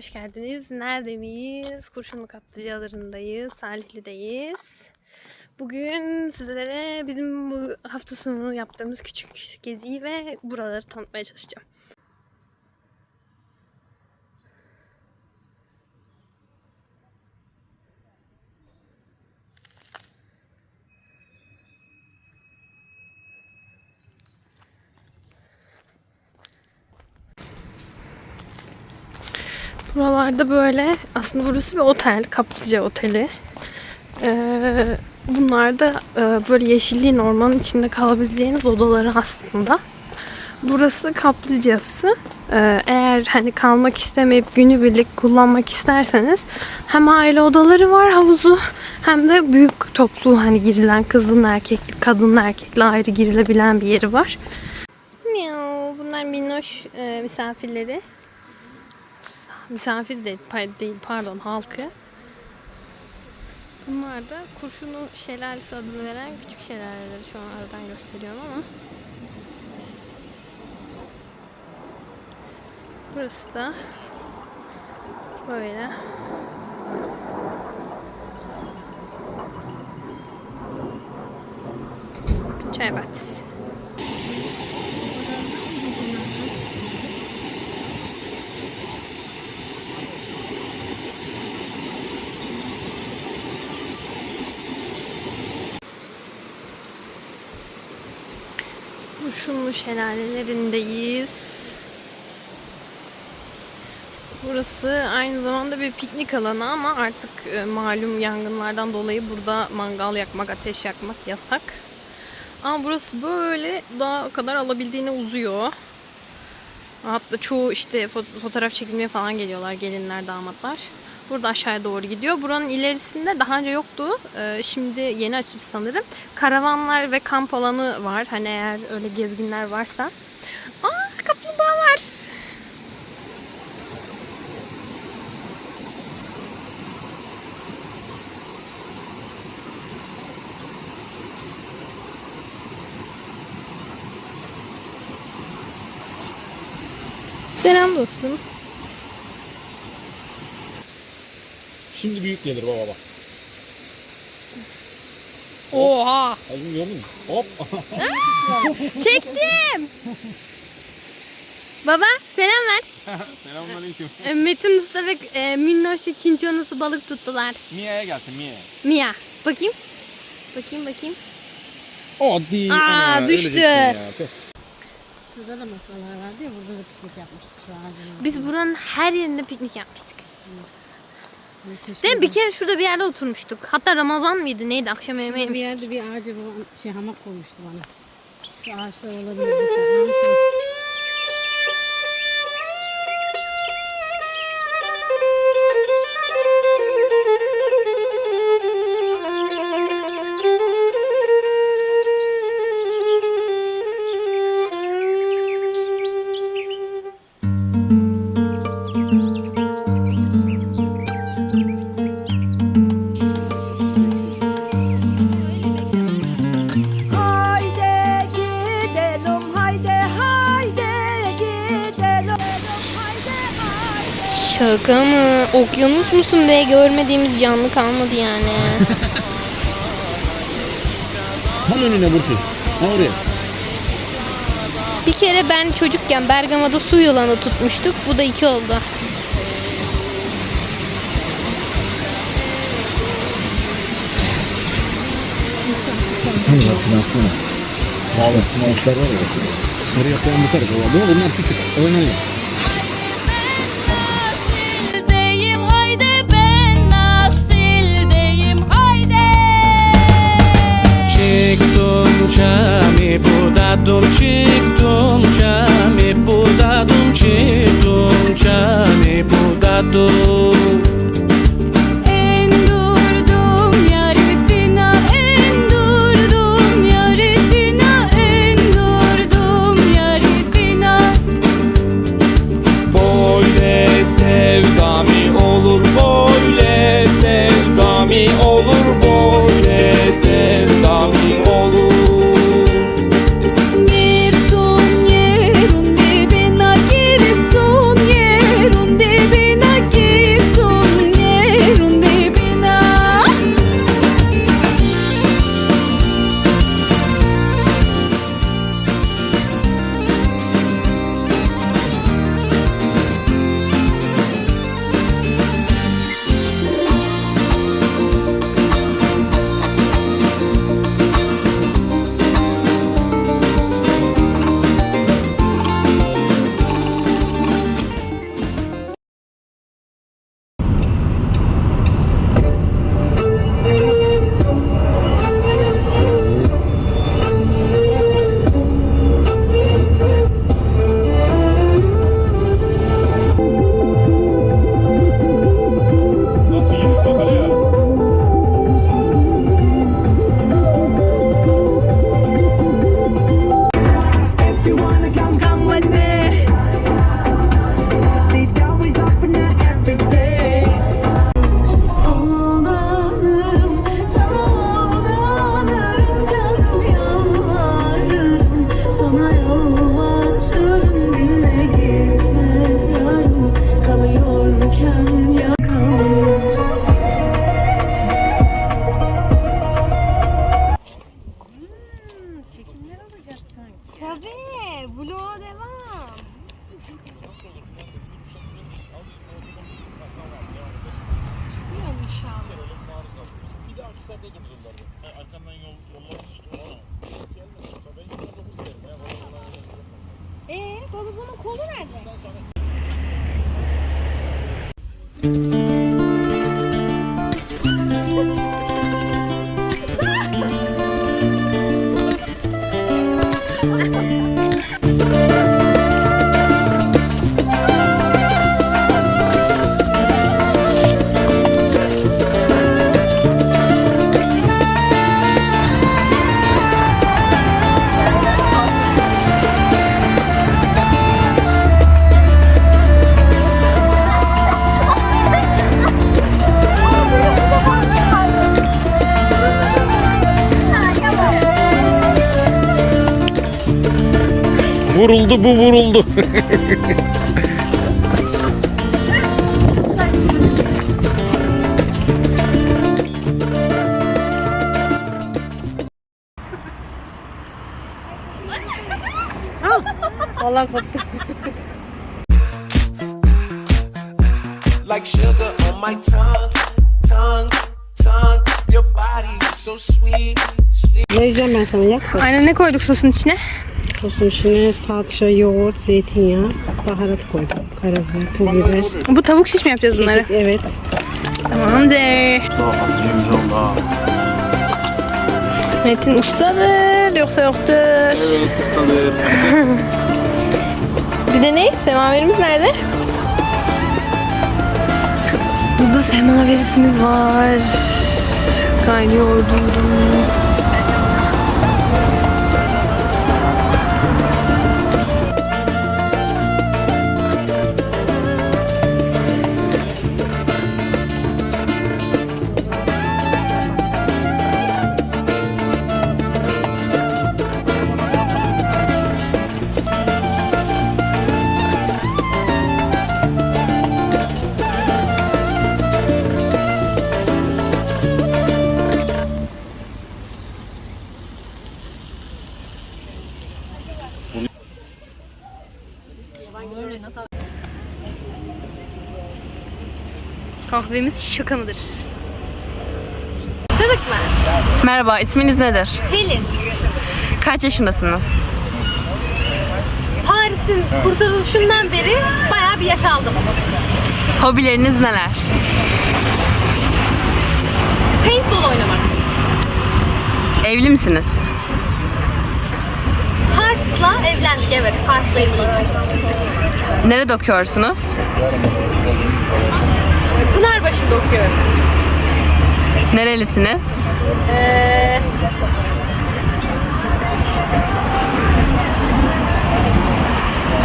hoş geldiniz. Nerede miyiz? Kurşunlu Kaplıcaları'ndayız. Salihli'deyiz. Bugün sizlere bizim bu hafta sonu yaptığımız küçük geziyi ve buraları tanıtmaya çalışacağım. Buralarda böyle aslında burası bir otel, kaplıca oteli. Ee, bunlar da e, böyle yeşilliğin ormanın içinde kalabileceğiniz odaları aslında. Burası kaplıcası. Ee, eğer hani kalmak istemeyip günübirlik kullanmak isterseniz hem aile odaları var havuzu hem de büyük toplu hani girilen kızın erkekli, kadınla erkekli ayrı girilebilen bir yeri var. Bunlar minnoş e, misafirleri misafir pay- değil pardon halkı. Bunlar da kurşunu şelalesi adını veren küçük şelaleleri şu an aradan gösteriyorum ama. Burası da böyle. Çay bahçesi. Kurşunlu şelalelerindeyiz. Burası aynı zamanda bir piknik alanı ama artık e, malum yangınlardan dolayı burada mangal yakmak, ateş yakmak yasak. Ama burası böyle daha o kadar alabildiğine uzuyor. Hatta çoğu işte fo- fotoğraf çekilmeye falan geliyorlar gelinler, damatlar. Burada aşağıya doğru gidiyor. Buranın ilerisinde daha önce yoktu. Ee, şimdi yeni açmış sanırım. Karavanlar ve kamp alanı var. Hani eğer öyle gezginler varsa. Aa kaplumbağalar. Selam dostum. Şimdi büyük gelir baba bak. Oha. Az önce gördün mü? Hop. Çektim. Baba selam ver. Selamünaleyküm. E, Metin Usta ve e, Minnoş'u çinçonusu balık tuttular. Mia'ya gelsin Mia'ya. Mia. Bakayım. Bakayım bakayım. O değil. Aa, Ana, düştü. ya. Burada da masalar vardı ya burada da piknik yapmıştık şu ağacın. Biz buranın her yerinde piknik yapmıştık. Böyle çeşme Değil mi? Bir kere şurada bir yerde oturmuştuk. Hatta Ramazan mıydı neydi? Akşam yemeği Şurada bir yemiştik. yerde bir ağaca babam şey hamak koymuştu bana. Şu ağaçlar olabilir. mesela. Hamak koymuştu. Şaka mı? Okyanus musun be? Görmediğimiz canlı kalmadı yani. Tam önüne Burki. Ha oraya. bir kere ben çocukken Bergama'da su yılanı tutmuştuk. Bu da iki oldu. Hani baksana baksana. Bağlı. Mouse'lar var ya. Sarı bu tarafa var. Bu bunlar küçük. Oynayın. Çıktım cami budadım çıktım cami budadım Vloga devam. Çıkıyor inşallah. Bir. Arkamdan yol, yollar. Gelmez. Ben yine dokuz derim ya. Vallahi vallahi. Ee, baba bunun kolu nerede? Vuruldu bu vuruldu. Vallahi koptu. like sugar on my tongue, tongue, tongue. Your body so sweet, sweet. Vereceğim ben sana yak. Aynen ne koyduk sosun içine? Sosun içine salça, yoğurt, zeytinyağı, baharat koydum. Karabiber, pul biber. Bu tavuk şiş mi yapacağız bunları? Evet. Tamamdır. Oldu ha. Metin ustadır yoksa yoktur. Evet kıstadır. Bir de ne? Semaverimiz nerede? Burada semaverisimiz var. Kaynıyor durum. Kahvemiz şaka mıdır? Başladık mı? Merhaba, isminiz nedir? Pelin. Kaç yaşındasınız? Paris'in kurtuluşundan beri bayağı bir yaş aldım. Hobileriniz neler? Paintball oynamak. Evli misiniz? Pars'la evlendik evet. Pars'la evlendik. Nerede okuyorsunuz? Pınarbaşı'nda okuyorum. Nerelisiniz? Ee,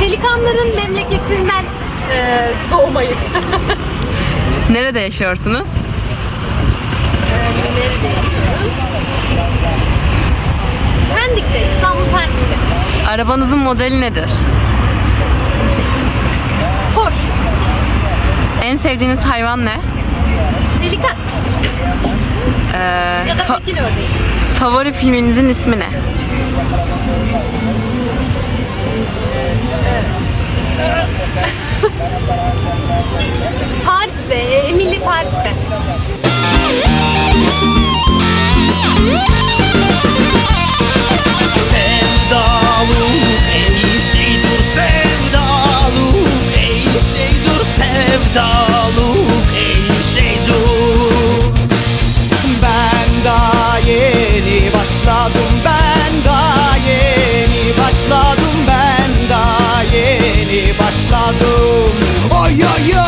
Pelikanların memleketinden e, doğmayım. Nerede yaşıyorsunuz? Nerede yaşıyorum? Pendik'te, İstanbul Pendik'te. Arabanızın modeli nedir? Hoş, en sevdiğiniz hayvan ne? Delikat. Ee, ya da fa- favori filminizin ismi ne? Paris'te, Emily Paris'te. yo yo.